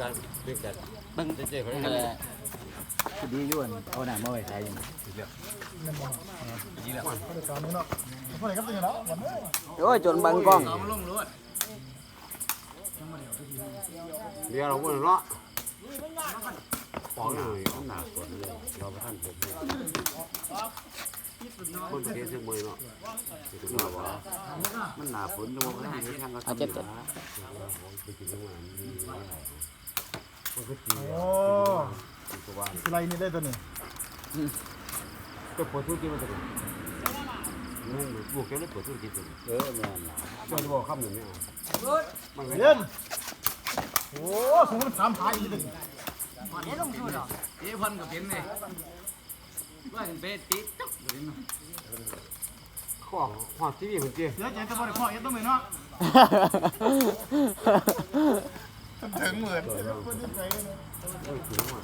การเป็นการเบิ่งเจ๊เขาเอได้อคือดีอยู่อั่นเอาหน้ามาไว้ใส่อยู่ถูกแล้วเขาได้ตามนี้เนาะเขาได้กับตัวแล้วโอ้ยจนบังกล้องเดี๋ยวเราพูดเนาะปองหน่อยข้าหน้าส่วนเลยเราไปท่านผม คนประเทศเชียงใหม่เนาะที่คุณบอกว่ามันหนาฝนจังหวะมันให้ทางเราทำอยู่นะไปกินจังหวะนี้มันก็จีโอ้ตัวบ้านสิไรนี่ได้ตัวนี้ก็เปิดธุรกิจมาตัวนี้นั่นบุกแกเลยเปิดธุรกิจตัวนี้เออแม่นล่ะก็จะบอกคำหนึ่งเนี่ยมันไม่เย็นโอ้สมมติสามพายอีกเลยเอ้พันกับเป็นเลย ว่าเป็นเบสติจ๊อกเลยนะของหอดทีวีคนเจี๊ยเสียใจแต่บ่ได้อเอ็ดต้องเลยเนเหมือนคนที่ใจเลยไม่ถึงมา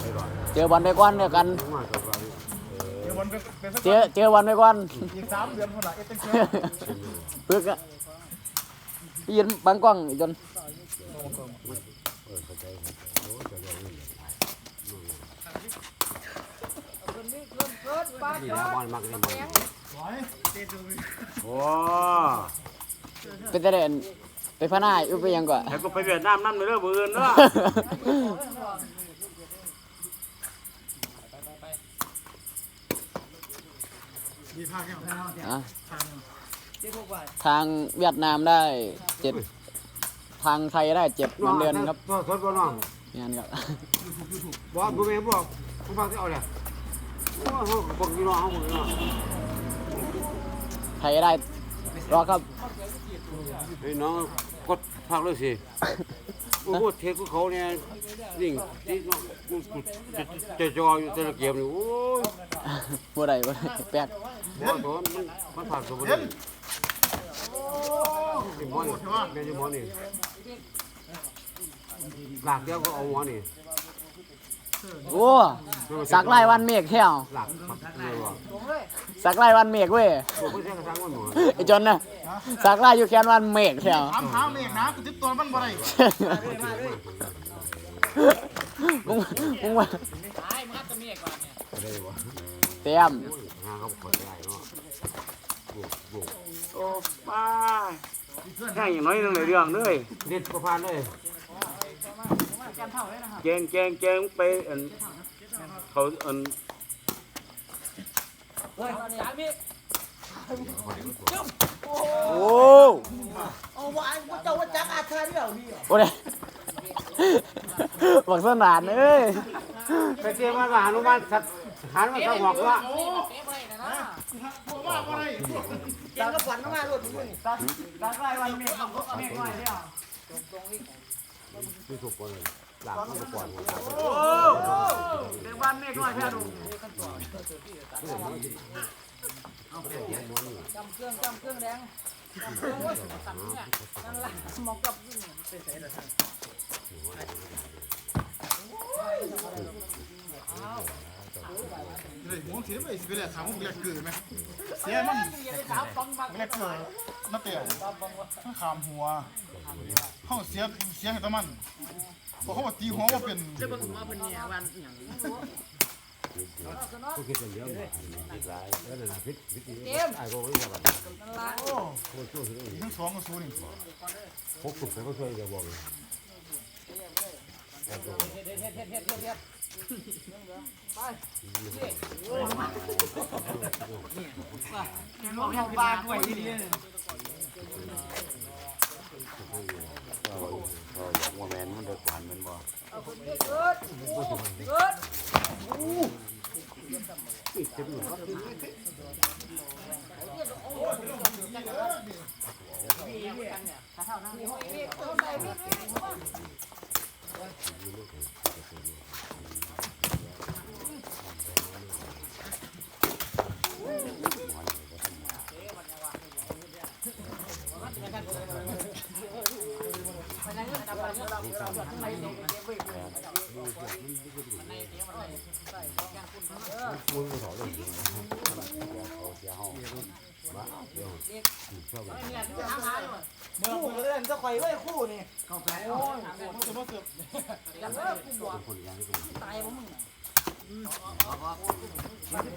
ไปก่อนเจอบอลไปก่อนเดียวกันถึงมาตัวเราเดี๋ยววันเจอเจอบอลไปก่อนอีกสามเดือนคนละเอ็ดเช้าเพื่อก็ยืนบังกล้องอีกจน เออเข้าใจโอ้จะยังไม่ นี่นะบอลมากเลยบอลโอ้เป็นแต่เด่นไปพะนาอยู่ไปยังกว่าแล้วก็ไปเวียดนามนั่นเลยเด้อมืออื่นเด้อมีผ้าแก้วอะทางเวียดนามได้เจ็ดทางไทยได้เจ็ดเหมือนเดือนครับตัวสดบ่น้องงานครับ บอกกูไม่บอกกูฟังที่เอาเลย ไทยได้รอครับไอ้น้องกดพักเลยสิโอ้โหเทกูเขาเนี่ยนิ่งที่กูจะจออยู่แต่ละเกมนี่โอ้ยบ่ได้บ่ได้แป๊กบ่ตัวมันมันผ่านตัวบ่ได้ไอ้หมอนี่แม่จะหมอนี่หลักเดียวก็เอาหมอนี่ โอ้สักลายวันเมฆแถวหลักพักเลยว่ะสักลายวันเมฆเว้ยโอ้ไม่ใช่กระสังวันหมอไอ้จนนะสักลายอยู่แคนวันเมฆแถวถามเท้าเมฆนะกูติดตัวมันบ่ได้มึงมึงว่าตายมันจะมีเอกว่าเนี่ยอะไรวะเต็มหาเขาขอได้เนาะบุกบุกโอ้ป้าแค่อย่างน้อยนึงเลยเรื่องเลยเด็ดประพานเลย แจงแจงแจงไปอันเขาอันเฮ้ยสามพี่โอ้เอาว่าว่าเจ้าว่าจักอาชาเดียวนี่โอ้ยบอกสนานเอ้ยไปเจอมาหานุมานสัตว์หันมาสักหัวว่าว่าบ่ได้เจ้าก็ฝันมาหลุดมึงสักลายวันเมฆเมฆน้อยเดียวไม่ถูกคนเลย หลักมันก่อนหัวเด็กบ้านเมฆน้อยแท้ดูจำเครื่องจำเครื่องแดงจำเครื่องว่าสั่งเนี่ยนั่นแหละหมอกกับเป็นไงล่ะเลยมองเสิไปสิไปแลกขามแลกเกิดไหมเสียมันสาวฟังฟังแลกเกิดนัดเตะทั้งขามหัวเขาเสียเสียให้ตะมัน เพราะเขาว่าตีหัวว่าเป็นจะบังมาเป็นเนี่ยวันอย่างผู้คิดเป็นเยอะมากหลายแล้วนะพิษพิษไอ้พวกนี้แบบนั่นโอ้โคตรช่วยเลยทั้งสองก็สู้นี่พกสุกไปก็ช่วยจะบอกเลยลงบ้านไว้ที่นี่ คู่อเล่นจะคอยไว้คู่นี่เข้าไปมันจะมาเสือกคนอย่างนี้ตายผมมึง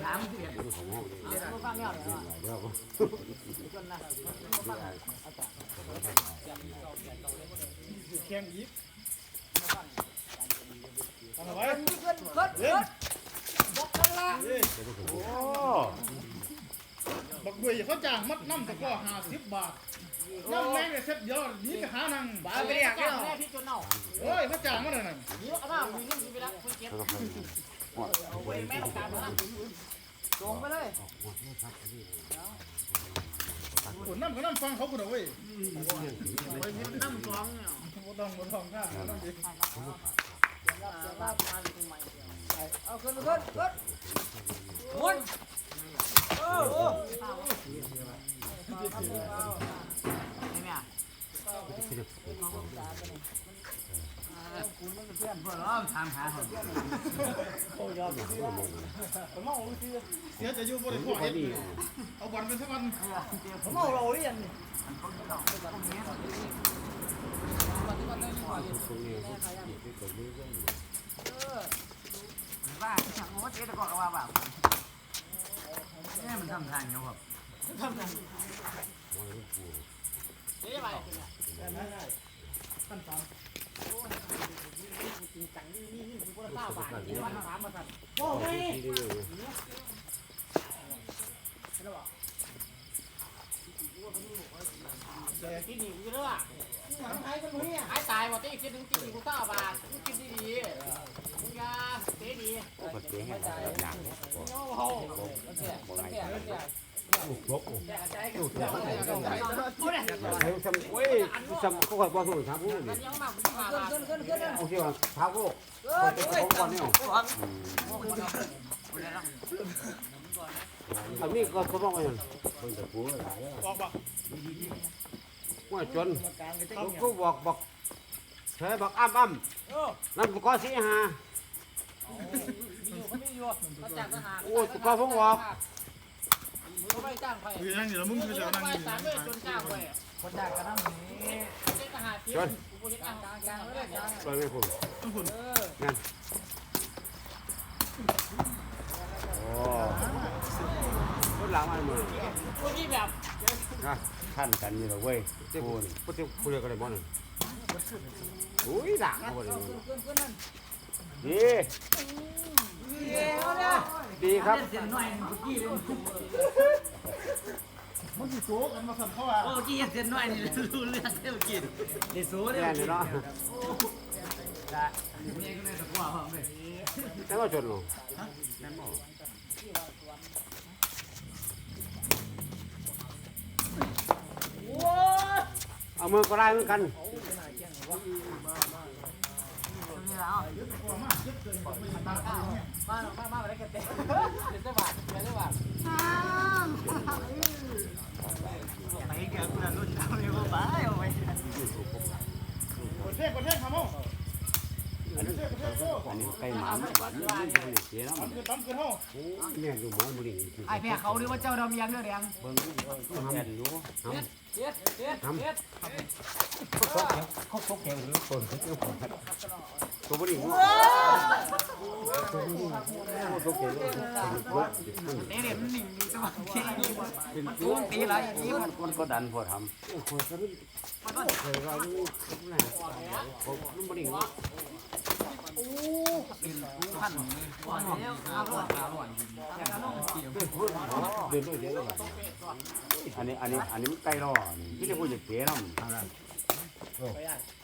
ถามเสียเป็นของห้องเลยฟังแล้วเดี๋ยวแข่งอีกทำไว้เกินเกินเกินบอกกันละโอ้บักด้วยเขาจ้างมัดน้ำตะก้อห้าสิบบาท น้ำแรงเนี่ยเซ็ตเดียวนี่ไปหานังบ้าไปเนี่ยแม่พี่จนเน่าเฮ้ยเขาจ้างมาเลยนั่นนี่ว่าเอามาวิ่งไปแล้วคุณเก็บเอาไว้แม่ต้องการนะลงไปเลยคนน้ำก็น้ำฟังเขาคนเอาไว้น้ำสองเนี่ยบ่ต้องบ่ต้องข้าต้องดีเอาขึ้นขึ้นขึ้นวนพวกเราถามห เขาเสียจะอยู่บริขอเอ็ดเอาบอลเป็นสักวันเมาเราเรียนว่าช่างโอ้เจ๊ตะกอกว่าแบบนี่มันทำทางอยู่ครับเดี๋ยวไปโอ้ยที่นี่กูเลยอะ หายตายหมดที่คิดถึงกินกูเก้าบาทกินดีดีมึงยาเสียดี ก็เสียให้อย่างโอ้โหเสียเสียเสียลบใจกูเสียเฮ้ยซ้ำเว้ยซ้ำก็ค่อยบอกถูกครับพูดนี่ยังมาขึ้นขึ้นขึ้นขึ้นโอเคว่าเท้าโลกคนเป็นของก่ อนเนี่ยอันนี้ก็เขาบอกว่าอย่างคนจะพูดอะไรออกบ่ว่าจนเขาก็บอกบอกใช้บอกอ้ำอ้ำนั่นก็สีหาอยู่เขาไม่อยู่เขาจากทหารโอ้ก็ผมบอก เขาไม่จ้างใครคือนั่งอยู่แล้วมึงคือจะนั่งไปยู่สามเดือนจนจ้างไปคนจากกันนั่งนี้เจ้าทหารเทียนกูจะจ้างกลางกลางเลยจ้างไปไม่พูดต้องคุณเออนั่นโอ้คนหลังมันมือกูที่แบบนะท่านกันอยู่แล้วเว้ยพูดพูดพูดอะไรกันเลยบ่เนี่ยอุ้ยด่าเขาเลยขึ้นขึ้นนั่นดีเดี๋ยวนะ ดีครับ เสียงหน่อยเมื่อกี้เลยมันสิโซกันมาสั่นเข้าว่าเมื่อกี้เสียงหน่อยนี่รู้เรื่องเมื่อกี้ดิสูเนี่ยแน่นี่เนาะนี่ก็เลยตะกว่าพ่อเลยแต่ว่าจนลงเอามือก็ได้เหมือนกัน มามามาอะไรกันเต้เดี๋ยวจะบาดเดี๋ยวจะบาดไปเกี่ยวกับรุ่นเขา เนี่ยว่าบ้าเอาไปประเทศประเทศทำเอาอันนี้อันนี้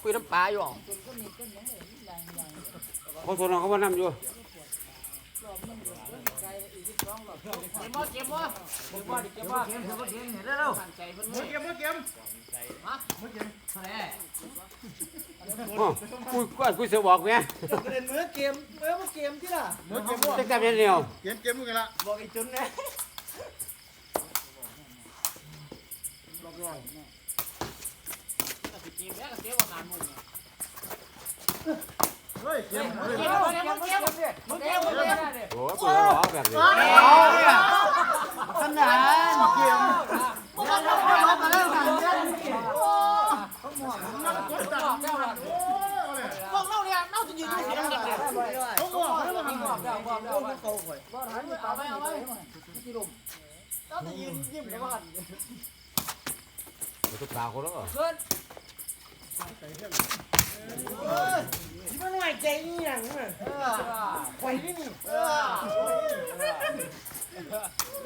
คุยน้ำปลาอยู่อ๋อคนโซนเขาว่าน้ำอยู่ เขาบอกให้มาทำ เอาไปเอาไปเราจะยืนยิ้มเลยว่า มั นจะตาคนแล้ว เกิ นมันไหวใจนี่อย่างนี่ยไหวนี่นี่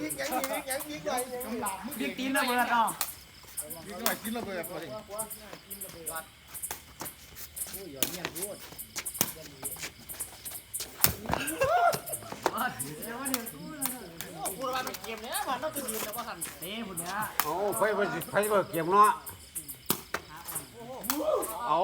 ยิงยังยิงยังยิงยังกำลังบิ๊กตีนระเบิดเนาะยิงหน่อยกินระเบิดพอดีพูดว่าเป็นเกมเนี่ยมันต้องจะยืนแล้วก็หันเต้พุ่นเนี่ยโอ้ไฟมันไฟเบิกเก็บเนาะเอา